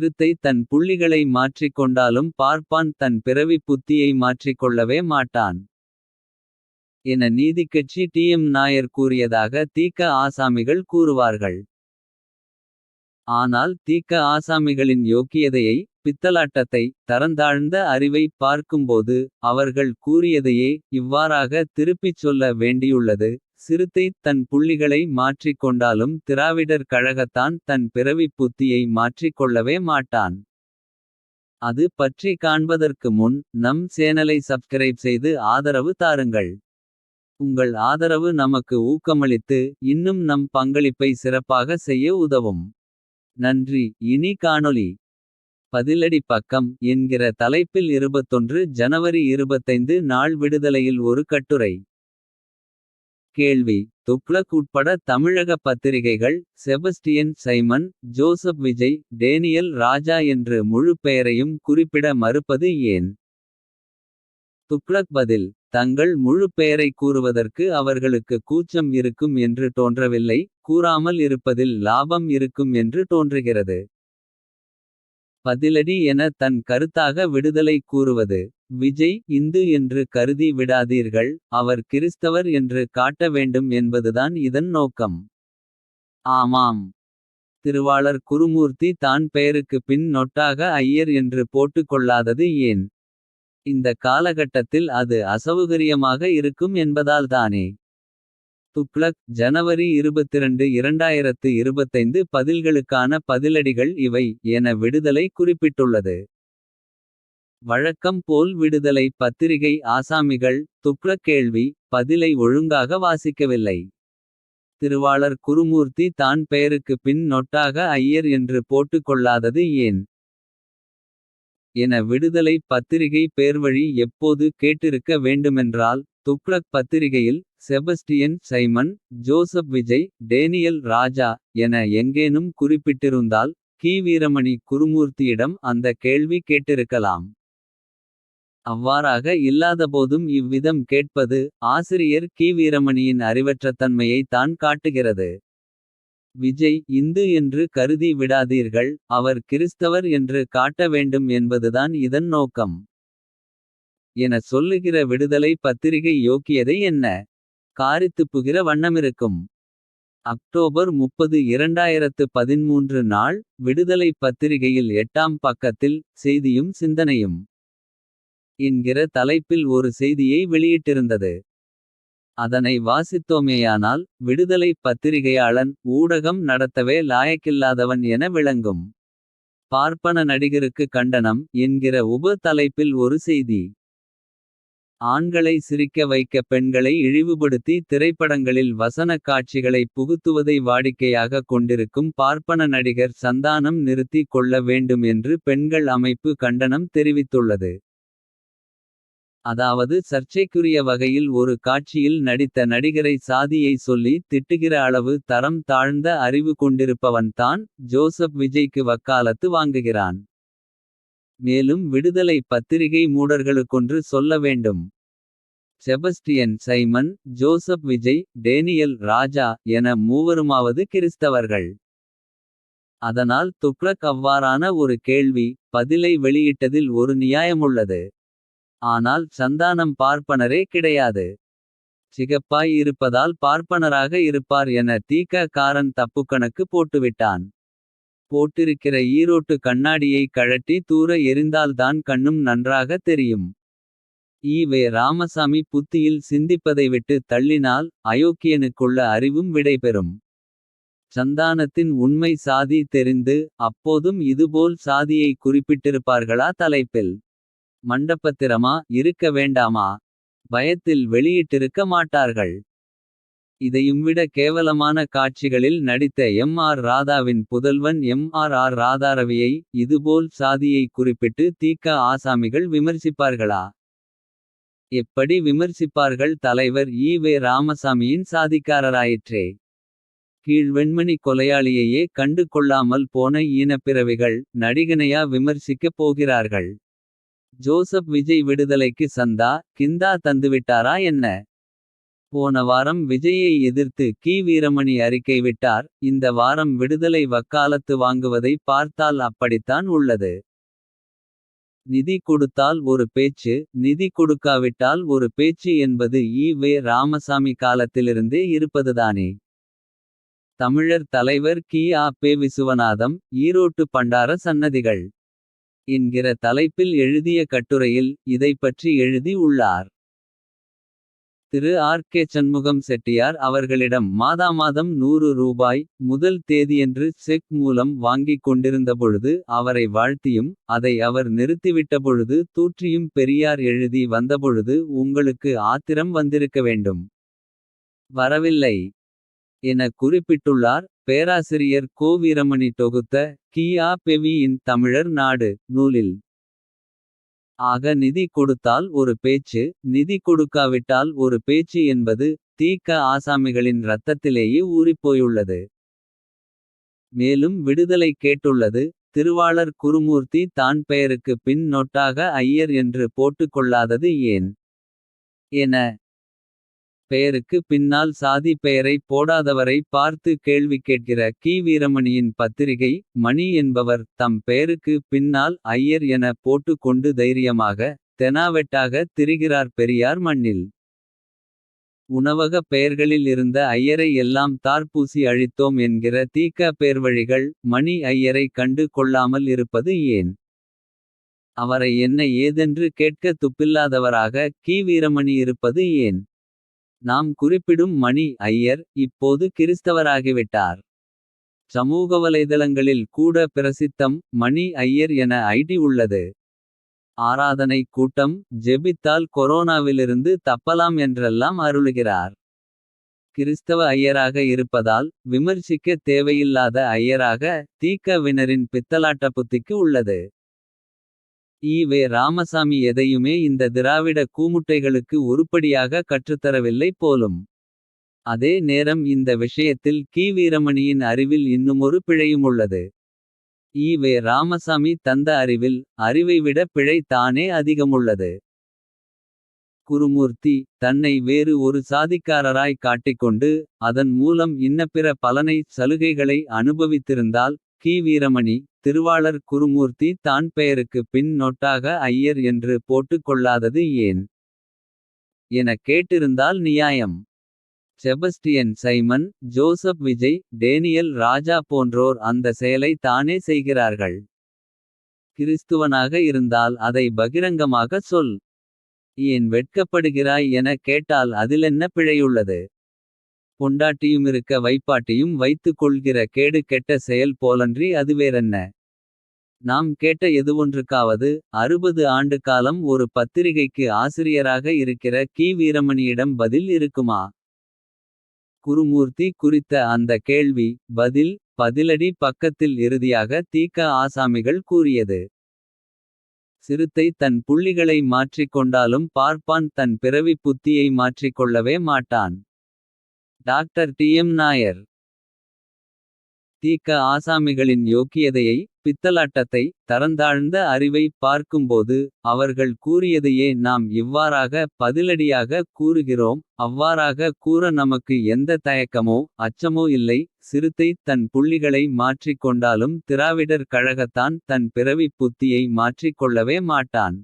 சிறுத்தை தன் புள்ளிகளை மாற்றிக் கொண்டாலும் பார்ப்பான் தன் பிறவி புத்தியை மாற்றிக்கொள்ளவே மாட்டான். என நீதிக்கட்சி டி எம் நாயர் கூறியதாக தீக்க ஆசாமிகள் கூறுவார்கள். ஆனால் தீக்க ஆசாமிகளின் யோக்கியதையை. பித்தலாட்டத்தை தரந்தாழ்ந்த அறிவை பார்க்கும்போது. அவர்கள் கூறியதையே இவ்வாறாக திருப்பிச் சொல்ல வேண்டியுள்ளது. சிறுத்தை தன் புள்ளிகளை மாற்றிக் கொண்டாலும் திராவிடர் கழகத்தான். தன் பிறவிப் புத்தியை மாற்றிக் கொள்ளவே மாட்டான். அது பற்றி காண்பதற்கு முன் நம் சேனலை சப்ஸ்கிரைப் செய்து ஆதரவு தாருங்கள். உங்கள் ஆதரவு நமக்கு ஊக்கமளித்து இன்னும் நம் பங்களிப்பை சிறப்பாக செய்ய உதவும். நன்றி இனி காணொளி. பதிலடி பக்கம் என்கிற தலைப்பில் 21 ஜனவரி 25 நாள் விடுதலையில் ஒரு கட்டுரை. கேள்வி துக்ளக் உட்பட தமிழக பத்திரிகைகள். Sebastian Simon Joseph Vijay Daniel Raja என்று முழு பெயரையும் குறிப்பிட மறுப்பது ஏன். துக்ளக் பதில் தங்கள் முழு பெயரை கூறுவதற்கு அவர்களுக்கு கூச்சம் இருக்கும் என்று தோன்றவில்லை. கூறாமல் இருப்பதில் லாபம் இருக்கும் என்று தோன்றுகிறது. பதிலடி என தன் கருத்தாக விடுதலை கூறுவது. விஜய் இந்து என்று கருதி விடாதீர்கள். அவர் கிறிஸ்தவர் என்று காட்ட வேண்டும் என்பதுதான் இதன் நோக்கம். ஆமாம். திருவாளர் குருமூர்த்தி தான் பெயருக்கு பின் நொட்டாக ஐயர் என்று போட்டுக் கொள்ளாதது ஏன். இந்த காலகட்டத்தில் அது அசௌகரியமாக இருக்கும் என்பதால்தானே. துக்ளக் ஜனவரி 22 2025 பதில்களுக்கான பதிலடிகள் இவை. என விடுதலை குறிப்பிட்டுள்ளது. வழக்கம் போல் விடுதலை பத்திரிகை ஆசாமிகள். துக்ளக் கேள்வி பதிலை ஒழுங்காக வாசிக்கவில்லை. திருவாளர் குருமூர்த்தி தான் பெயருக்கு பின் நொட்டாக ஐயர் என்று போட்டுக் கொள்ளாதது ஏன். என விடுதலை பத்திரிகை பேர்வழி எப்போது கேட்டிருக்க வேண்டுமென்றால். துக்ளக் பத்திரிகையில் Sebastian Simon Joseph Vijay Daniel Raja. என எங்கேனும் குறிப்பிட்டிருந்தால் கி வீரமணி குருமூர்த்தியிடம் அந்த கேள்வி கேட்டிருக்கலாம். அவ்வாறாக இல்லாதபோதும் இவ்விதம் கேட்பது. ஆசிரியர் கி வீரமணியின் அறிவற்றத்தன்மையை தான் காட்டுகிறது. விஜய் இந்து என்று கருதி விடாதீர்கள். அவர் கிறிஸ்தவர் என்று காட்ட வேண்டும் என்பதுதான் இதன் நோக்கம். என சொல்லுகிற விடுதலை பத்திரிகை யோக்கியதை என்ன. காரித்துப்புகிற வண்ணமிருக்கும். அக்டோபர் 30 2013 நாள் விடுதலை பத்திரிகையில் எட்டாம் பக்கத்தில். செய்தியும் சிந்தனையும் என்கிற தலைப்பில் ஒரு செய்தியை வெளியிட்டிருந்தது. அதனை வாசித்தோமேயானால் விடுதலை பத்திரிகையாளன். ஊடகம் நடத்தவே லாயக்கில்லாதவன் என விளங்கும். பார்ப்பன நடிகருக்கு கண்டனம் என்கிற உப தலைப்பில் ஒரு செய்தி. ஆண்களை சிரிக்க வைக்க பெண்களை இழிவுபடுத்தி திரைப்படங்களில் வசனக் காட்சிகளை புகுத்துவதை வாடிக்கையாக கொண்டிருக்கும் பார்ப்பன நடிகர் சந்தானம் நிறுத்தி கொள்ள வேண்டும் என்று பெண்கள் அமைப்பு கண்டனம் தெரிவித்துள்ளது. அதாவது சர்ச்சைக்குரிய வகையில் ஒரு காட்சியில் நடித்த நடிகரை சாதியை சொல்லி திட்டுகிற அளவு தரம் தாழ்ந்த அறிவு கொண்டிருப்பவன்தான் ஜோசப் விஜய்க்கு வக்காலத்து வாங்குகிறான். மேலும் விடுதலை பத்திரிகை மூடர்களுக்கொன்று சொல்ல வேண்டும். Sebastian Simon Joseph Vijay Daniel Raja என மூவருமாவது கிறிஸ்தவர்கள். அதனால் துக்ளக் அவ்வாறான ஒரு கேள்வி. பதிலை வெளியிட்டதில் ஒரு நியாயமுள்ளது. ஆனால் சந்தானம் பார்ப்பனரே கிடையாது. சிகப்பாய் இருப்பதால் பார்ப்பனராக இருப்பார் என தீக்க காரன் தப்புக்கணக்கு போட்டுவிட்டான். போட்டிருக்கிற ஈரோட்டு கண்ணாடியை கழட்டி தூர எறிந்தால்தான் கண்ணும் நன்றாக தெரியும். ஈ. வே ராமசாமி புத்தியில் சிந்திப்பதை விட்டு தள்ளினால். அயோக்கியனுக்குள்ள அறிவும் விடைபெறும். சந்தானத்தின் உண்மை சாதி தெரிந்து. அப்போதும் இதுபோல் சாதியை குறிப்பிட்டிருப்பார்களா தலைப்பில். மண்டபத்திரமா இருக்க வேண்டாமா. பயத்தில் வெளியிட்டிருக்க மாட்டார்கள். இதையும்விட கேவலமான காட்சிகளில் நடித்த எம். ஆர். ராதாவின் புதல்வன் எம். ஆர். ஆர். ராதாரவியை. இதுபோல் சாதியை குறிப்பிட்டு தீக்க ஆசாமிகள் விமர்சிப்பார்களா. எப்படி விமர்சிப்பார்கள் தலைவர் ஈ. வே ராமசாமியின் சாதிக்காரராயிற்றே. கீழ் வெண்மணி கொலையாளியையே கண்டு கொள்ளாமல் போன ஈனப்பிறவிகள். நடிகனையா விமர்சிக்கப் போகிறார்கள். ஜோசப் விஜய் விடுதலைக்கு சந்தா கிந்தா தந்துவிட்டாரா என்ன. போன வாரம் விஜயை எதிர்த்து கி வீரமணி அறிக்கை விட்டார். இந்த வாரம் விடுதலை வக்காலத்து வாங்குவதை பார்த்தால் அப்படித்தான் உள்ளது. நிதி கொடுத்தால் ஒரு பேச்சு நிதி கொடுக்காவிட்டால் ஒரு பேச்சு என்பது ஈ. வே ராமசாமி காலத்திலிருந்தே இருப்பதுதானே. தமிழர் தலைவர் கி. ஆ. பே விசுவநாதம் ஈரோட்டு பண்டார சன்னதிகள். என்கிற தலைப்பில் எழுதிய கட்டுரையில் இதைப்பற்றி எழுதி உள்ளார். திரு ஆர். கே. சண்முகம் செட்டியார் அவர்களிடம் மாதா மாதம் நூறு ரூபாய். முதல் தேதியன்று செக் மூலம் வாங்கிக் கொண்டிருந்தபொழுது. அவரை வாழ்த்தியும் அதை அவர் நிறுத்திவிட்டபொழுது. தூற்றியும் பெரியார் எழுதி வந்தபொழுது. உங்களுக்கு ஆத்திரம் வந்திருக்க வேண்டும். வரவில்லை. என குறிப்பிட்டுள்ளார். பேராசிரியர் கோ. வீரமணி தொகுத்த கியா பெவியின் தமிழர் நாடு நூலில். ஆக நிதி கொடுத்தால் ஒரு பேச்சு நிதி கொடுக்காவிட்டால் ஒரு பேச்சு என்பது. தீக்க ஆசாமிகளின் இரத்தத்திலேயே ஊறிப்போயுள்ளது. மேலும் விடுதலை கேட்டுள்ளது. திருவாளர் குருமூர்த்தி தான் பெயருக்கு பின் நொட்டாக ஐயர் என்று போட்டுக் கொள்ளாதது ஏன். என. பெயருக்கு பின்னால் சாதி பெயரை போடாதவரை பார்த்து கேள்வி கேட்கிற கி. வீரமணியின் பத்திரிகை. மணி என்பவர் தம் பெயருக்கு பின்னால் ஐயர் என போட்டுக் கொண்டு தைரியமாக. தெனாவெட்டாக திரிகிறார் பெரியார் மண்ணில். உணவக பெயர்களில் இருந்த ஐயரை எல்லாம் தார்பூசி அழித்தோம் என்கிற தீக்க க. பேர்வழிகள். மணி ஐயரை கண்டு கொள்ளாமல் இருப்பது ஏன். அவரை என்ன ஏதென்று கேட்க துப்பில்லாதவராக கி. வீரமணி இருப்பது ஏன். நாம் குறிப்பிடும் மணி ஐயர் இப்போது கிறிஸ்தவராகிவிட்டார். சமூக வலைதளங்களில் கூட பிரசித்தம் மணி ஐயர் என ஐடி உள்ளது. ஆராதனை கூட்டம் ஜெபித்தால் கொரோனாவிலிருந்து தப்பலாம் என்றெல்லாம் அருளுகிறார். கிறிஸ்தவ ஐயராக இருப்பதால் விமர்சிக்க தேவையில்லாத ஐயராக. தீக்கவினரின் வினரின் பித்தலாட்ட புத்திக்கு உள்ளது. ஈ. வே ராமசாமி எதையுமே இந்த திராவிட கூமுட்டைகளுக்கு உருப்படியாக கற்றுத்தரவில்லை போலும். அதே நேரம் இந்த விஷயத்தில் கி. வீரமணியின் அறிவில் இன்னுமொரு பிழையுமுள்ளது. ஈ. வே ராமசாமி தந்த அறிவில் அறிவைவிட பிழை தானே அதிகமுள்ளது. குருமூர்த்தி தன்னை வேறு ஒரு சாதிக்காரராய் காட்டிக்கொண்டு. அதன் மூலம் இன்னபிற பலனை சலுகைகளை அனுபவித்திருந்தால். கி. வீரமணி திருவாளர் குருமூர்த்தி தான் பெயருக்கு பின் நொட்டாக ஐயர் என்று போட்டுக் கொள்ளாதது ஏன். என கேட்டிருந்தால் நியாயம். Sebastian Simon Joseph Vijay Daniel Raja போன்றோர் அந்த செயலை தானே செய்கிறார்கள். கிறிஸ்துவனாக இருந்தால் அதை பகிரங்கமாக சொல். ஏன் வெட்கப்படுகிறாய் என கேட்டால் அதிலென்ன பிழையுள்ளது. பொண்டாட்டியுமிருக்க வைப்பாட்டியும் வைத்துக் கொள்கிற கேடு கெட்ட செயல் போலன்றி அதுவேறென்ன. நாம் கேட்ட எதுவொன்றுக்காவது அறுபது ஆண்டு காலம் ஒரு பத்திரிகைக்கு ஆசிரியராக இருக்கிற கி. வீரமணியிடம் பதில் இருக்குமா. குருமூர்த்தி குறித்த அந்த கேள்வி பதில் பதிலடி பக்கத்தில் இறுதியாக தீக்க ஆசாமிகள் கூறியது. சிறுத்தை தன் புள்ளிகளை மாற்றிக் கொண்டாலும் பார்ப்பான் தன் பிறவிப் புத்தியை மாற்றிக் கொள்ளவே மாட்டான். Doctor T. எம். நாயர். தீக்க ஆசாமிகளின் யோக்கியதையை பித்தலாட்டத்தை தரந்தாழ்ந்த அறிவை பார்க்கும்போது. அவர்கள் கூறியதையே நாம் இவ்வாறாக பதிலடியாக கூறுகிறோம். அவ்வாறாக கூற நமக்கு எந்த தயக்கமோ அச்சமோ இல்லை. சிறுத்தை தன் புள்ளிகளை மாற்றிக் கொண்டாலும் திராவிடர் கழகத்தான் தன் பிறவிப் புத்தியை மாற்றிக் கொள்ளவே மாட்டான்.